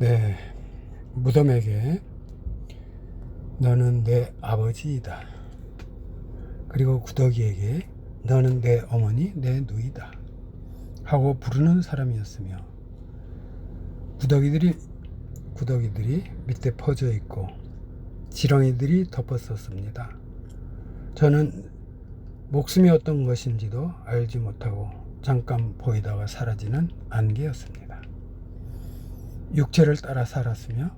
네, 무덤에게 너는 내 아버지이다. 그리고 구더기에게 너는 내 어머니, 내 누이다. 하고 부르는 사람이었으며 구더기들이 구더기들이 밑에 퍼져 있고 지렁이들이 덮었었습니다. 저는 목숨이 어떤 것인지도 알지 못하고 잠깐 보이다가 사라지는 안개였습니다. 육체를 따라 살았으며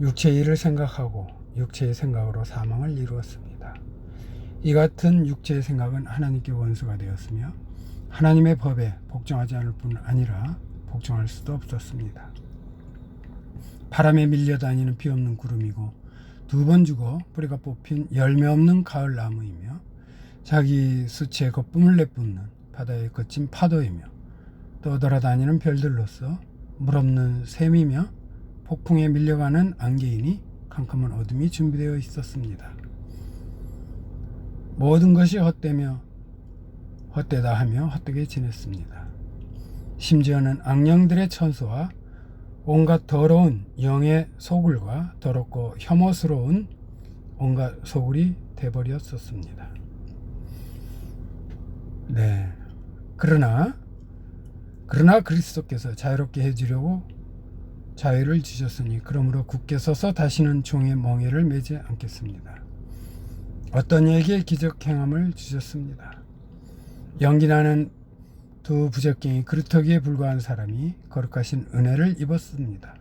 육체의 일을 생각하고 육체의 생각으로 사망을 이루었습니다. 이 같은 육체의 생각은 하나님께 원수가 되었으며 하나님의 법에 복종하지 않을 뿐 아니라 복종할 수도 없었습니다. 바람에 밀려 다니는 비 없는 구름이고 두 번 죽어 뿌리가 뽑힌 열매 없는 가을 나무이며 자기 수치에 거품을 내뿜는 바다에 거친 파도이며 떠돌아다니는 별들로서 물없는 샘이며 폭풍에 밀려가는 안개이니 캄캄한 어둠이 준비되어 있었습니다. 모든 것이 헛되며 헛되다 하며 헛되게 지냈습니다. 심지어는 악령들의 천수와 온갖 더러운 영의 소굴과 더럽고 혐오스러운 온갖 소굴이 돼버렸었습니다. 네. 그러나 그러나 그리스도께서 자유롭게 해주려고 자유를 주셨으니 그러므로 굳게 서서 다시는 종의 멍에를 매지 않겠습니다. 어떤 이에게 기적 행함을 주셨습니다. 연기 나는 두 부적갱이 그루터기에 불과한 사람이 거룩하신 은혜를 입었습니다.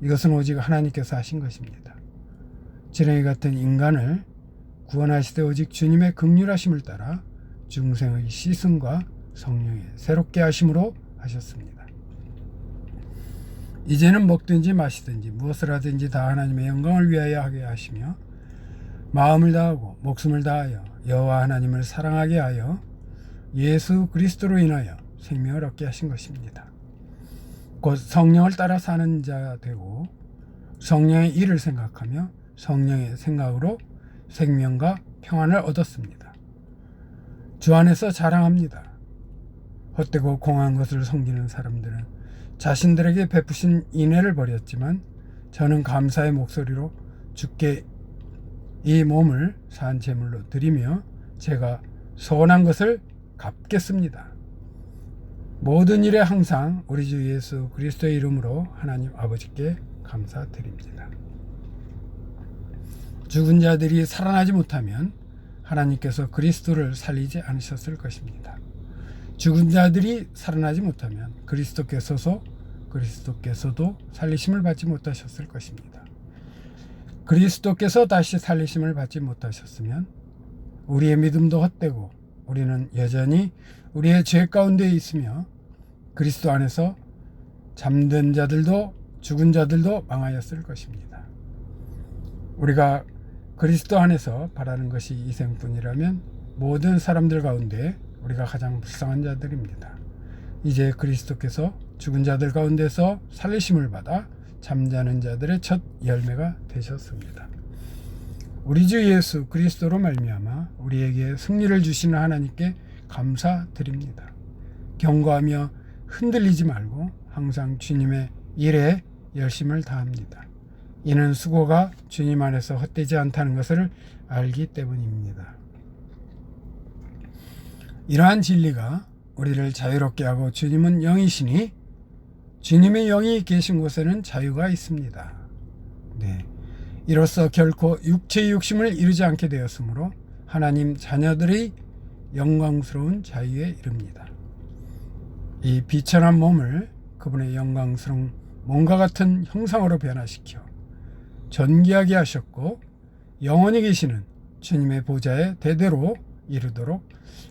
이것은 오직 하나님께서 하신 것입니다. 지렁이 같은 인간을 구원하시되 오직 주님의 극률하심을 따라 중생의 시승과 성령의 새롭게 하심으로 하셨습니다. 이제는 먹든지 마시든지 무엇을 하든지 다 하나님의 영광을 위하여 하게 하시며 마음을 다하고 목숨을 다하여 여호와 하나님을 사랑하게 하여 예수 그리스도로 인하여 생명을 얻게 하신 것입니다. 곧 성령을 따라 사는 자 되고 성령의 일을 생각하며 성령의 생각으로 생명과 평안을 얻었습니다. 주 안에서 자랑합니다. 헛되고 공한 것을 섬기는 사람들은 자신들에게 베푸신 인애를 버렸지만 저는 감사의 목소리로 주께 이 몸을 산 제물로 드리며 제가 소원한 것을 갚겠습니다. 모든 일에 항상 우리 주 예수 그리스도의 이름으로 하나님 아버지께 감사드립니다. 죽은 자들이 살아나지 못하면 하나님께서 그리스도를 살리지 않으셨을 것입니다. 죽은 자들이 살아나지 못하면 그리스도께서도 그리스도께서도 살리심을 받지 못하셨을 것입니다. 그리스도께서 다시 살리심을 받지 못하셨으면 우리의 믿음도 헛되고 우리는 여전히 우리의 죄 가운데 있으며 그리스도 안에서 잠든 자들도 죽은 자들도 망하였을 것입니다. 우리가 그리스도 안에서 바라는 것이 이 생뿐이라면 모든 사람들 가운데 우리가 가장 불쌍한 자들입니다. 이제 그리스도께서 죽은 자들 가운데서 살리심을 받아 잠자는 자들의 첫 열매가 되셨습니다. 우리 주 예수 그리스도로 말미암아 우리에게 승리를 주시는 하나님께 감사드립니다. 경고하며 흔들리지 말고 항상 주님의 일에 열심을 다합니다. 이는 수고가 주님 안에서 헛되지 않다는 것을 알기 때문입니다. 이러한 진리가 우리를 자유롭게 하고 주님은 영이시니 주님의 영이 계신 곳에는 자유가 있습니다. 네. 이로써 결코 육체의 욕심을 이루지 않게 되었으므로 하나님 자녀들의 영광스러운 자유에 이릅니다. 이 비천한 몸을 그분의 영광스러운 몸과 같은 형상으로 변화시켜 존귀하게 하셨고 영원히 계시는 주님의 보좌에 대대로 이르도록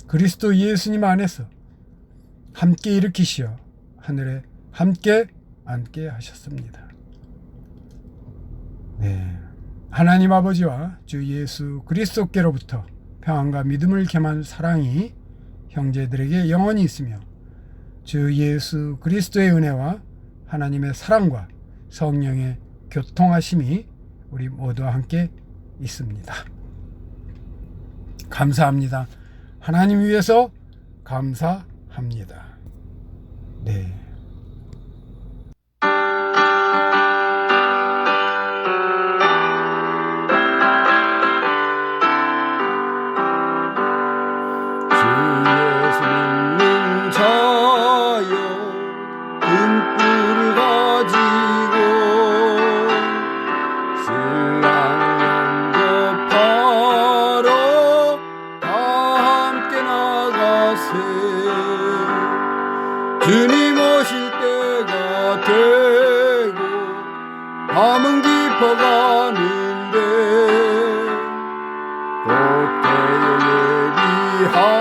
그리스도 예수님 안에서 함께 일으키시어 하늘에 함께 앉게 하셨습니다. 네. 하나님 아버지와 주 예수 그리스도께로부터 평안과 믿음을 겸한 사랑이 형제들에게 영원히 있으며 주 예수 그리스도의 은혜와 하나님의 사랑과 성령의 교통하심이 우리 모두와 함께 있습니다. 감사합니다. 하나님 위해서 감사합니다. 네. 好。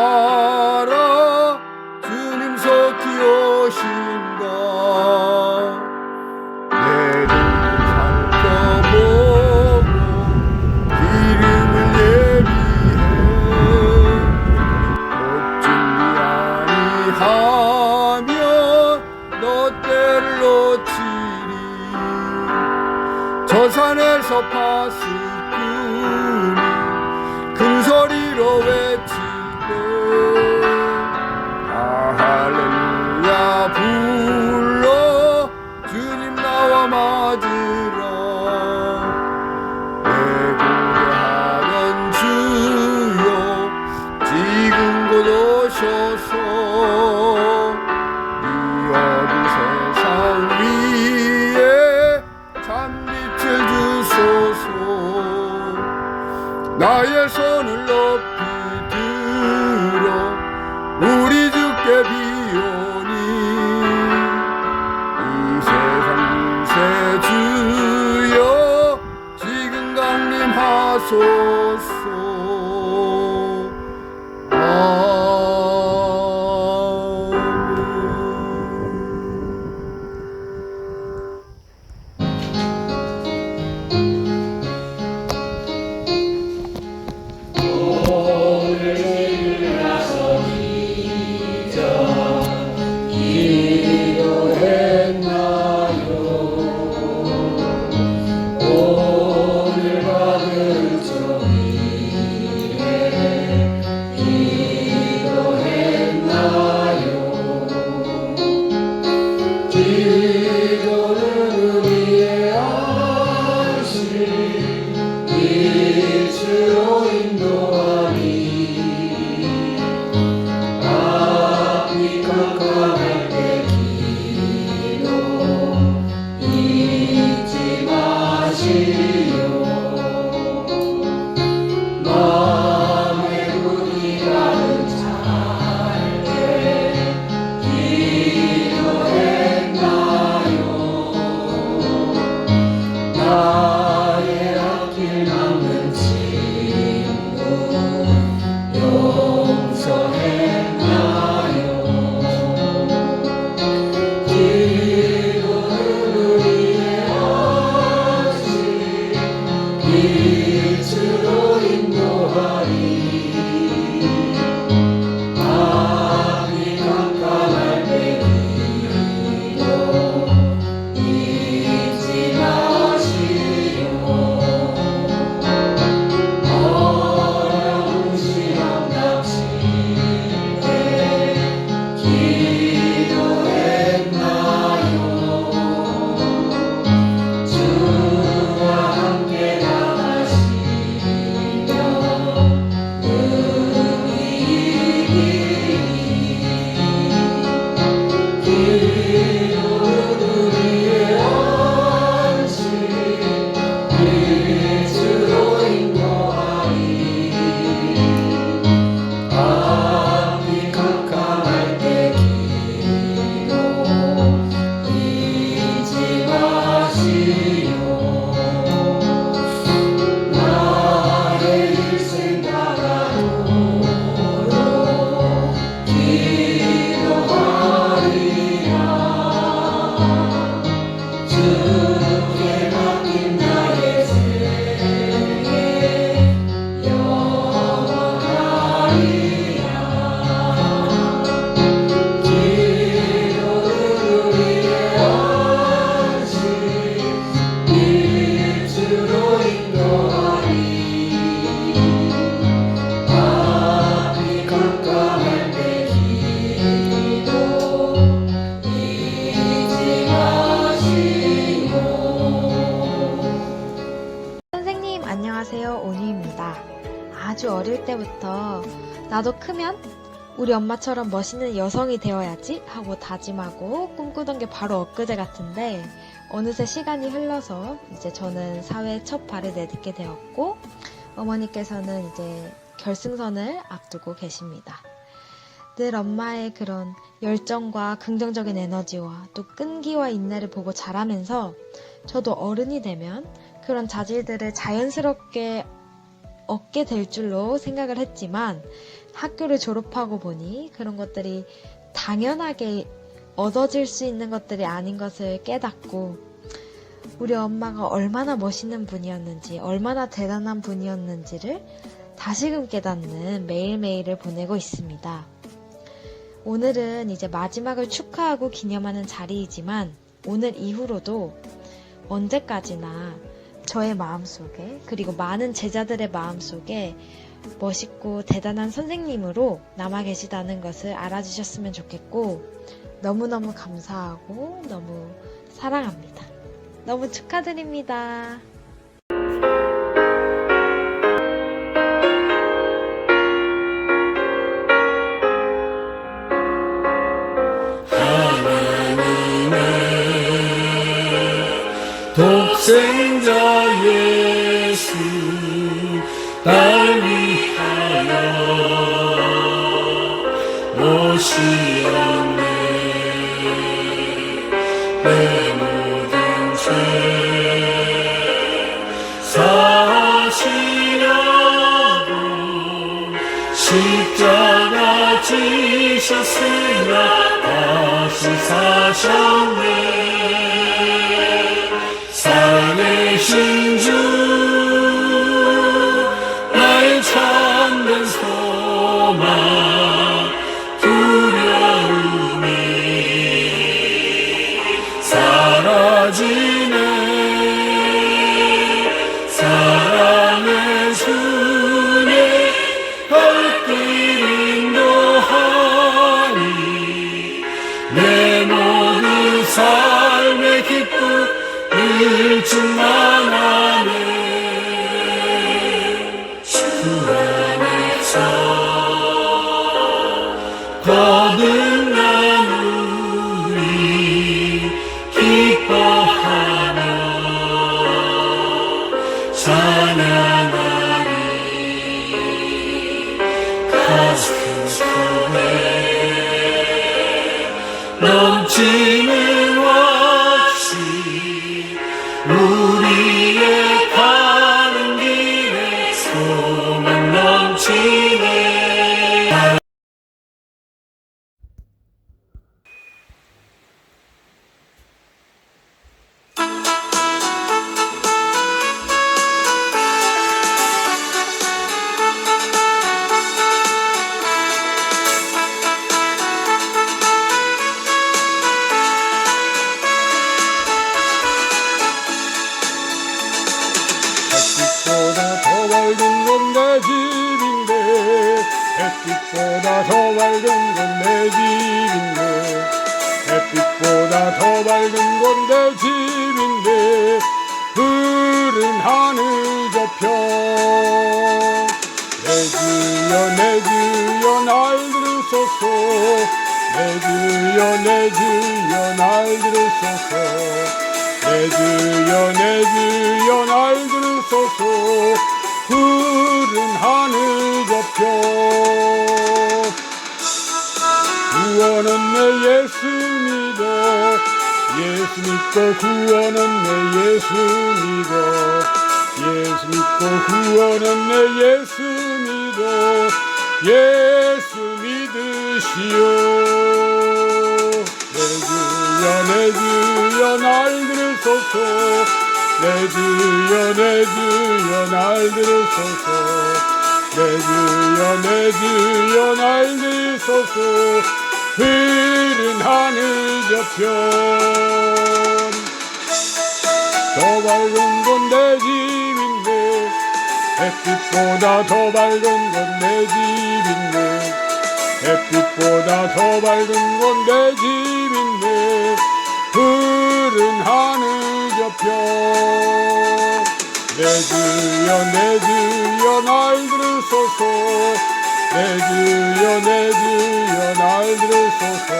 크면 우리 엄마처럼 멋있는 여성이 되어야지 하고 다짐하고 꿈꾸던 게 바로 엊그제 같은데 어느새 시간이 흘러서 이제 저는 사회에 첫 발을 내딛게 되었고 어머니께서는 이제 결승선을 앞두고 계십니다. 늘 엄마의 그런 열정과 긍정적인 에너지와 또 끈기와 인내를 보고 자라면서 저도 어른이 되면 그런 자질들을 자연스럽게 얻게 될 줄로 생각을 했지만 학교를 졸업하고 보니 그런 것들이 당연하게 얻어질 수 있는 것들이 아닌 것을 깨닫고 우리 엄마가 얼마나 멋있는 분이었는지 얼마나 대단한 분이었는지를 다시금 깨닫는 매일매일을 보내고 있습니다. 오늘은 이제 마지막을 축하하고 기념하는 자리이지만 오늘 이후로도 언제까지나 저의 마음속에 그리고 많은 제자들의 마음속에 멋있고 대단한 선생님으로 남아 계시다는 것을 알아주셨으면 좋겠고 너무너무 감사하고 너무 사랑합니다. 너무 축하드립니다. 독생자 예수 십자가 지셨으나 다시 사셨네. 살아계신 Cause 주여 내 주여 날 들으소서 내 주여 내 주여 날 들으소서 내 주여 내 주여 날 들으소서 푸 믿으시오. 내 주여 내 주여 날 들으소서. 내 주여 내 주여 날 들으소서. 내 주여 내 주여 날 들으소서. 푸른 하늘 저편. 더 밝은 건 내 집인데 햇빛보다 더 밝은 건 내 집인데 햇빛보다 더 밝은 건 내 집인데 푸른 하늘 저편 내 주여 내 주여 날 들으소서. 내 주여 내 주여 날 들으소서.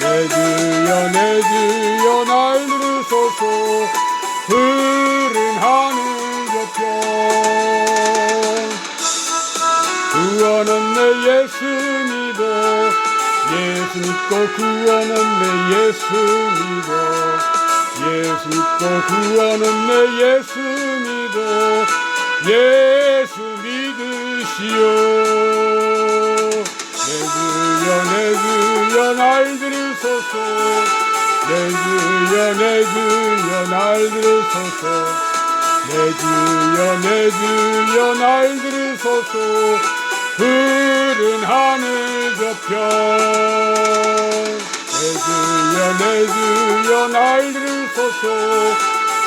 내 주여 내 주여 날 들으소서. 푸른 하늘 구원은 내 예수 믿어 예수 믿고 구원은 내 예수 믿어 예수 믿고 구원은 내 예수 믿어 예수 믿으시오. 내 주여 내 주여 날 들으소서. 내 주여 내 주여 날 들으소서. 내 주여 내 주여 날 들으소서 푸른 하늘 저편. 내 주여 내 주여 날 들으소서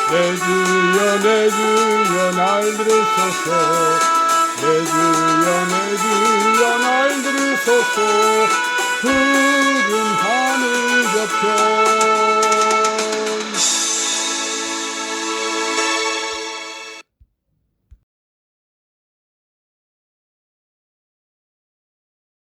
내 주여 내 주여 날 들으소서 내 주여 내 주여 날 들으소서 푸른 하늘 접혀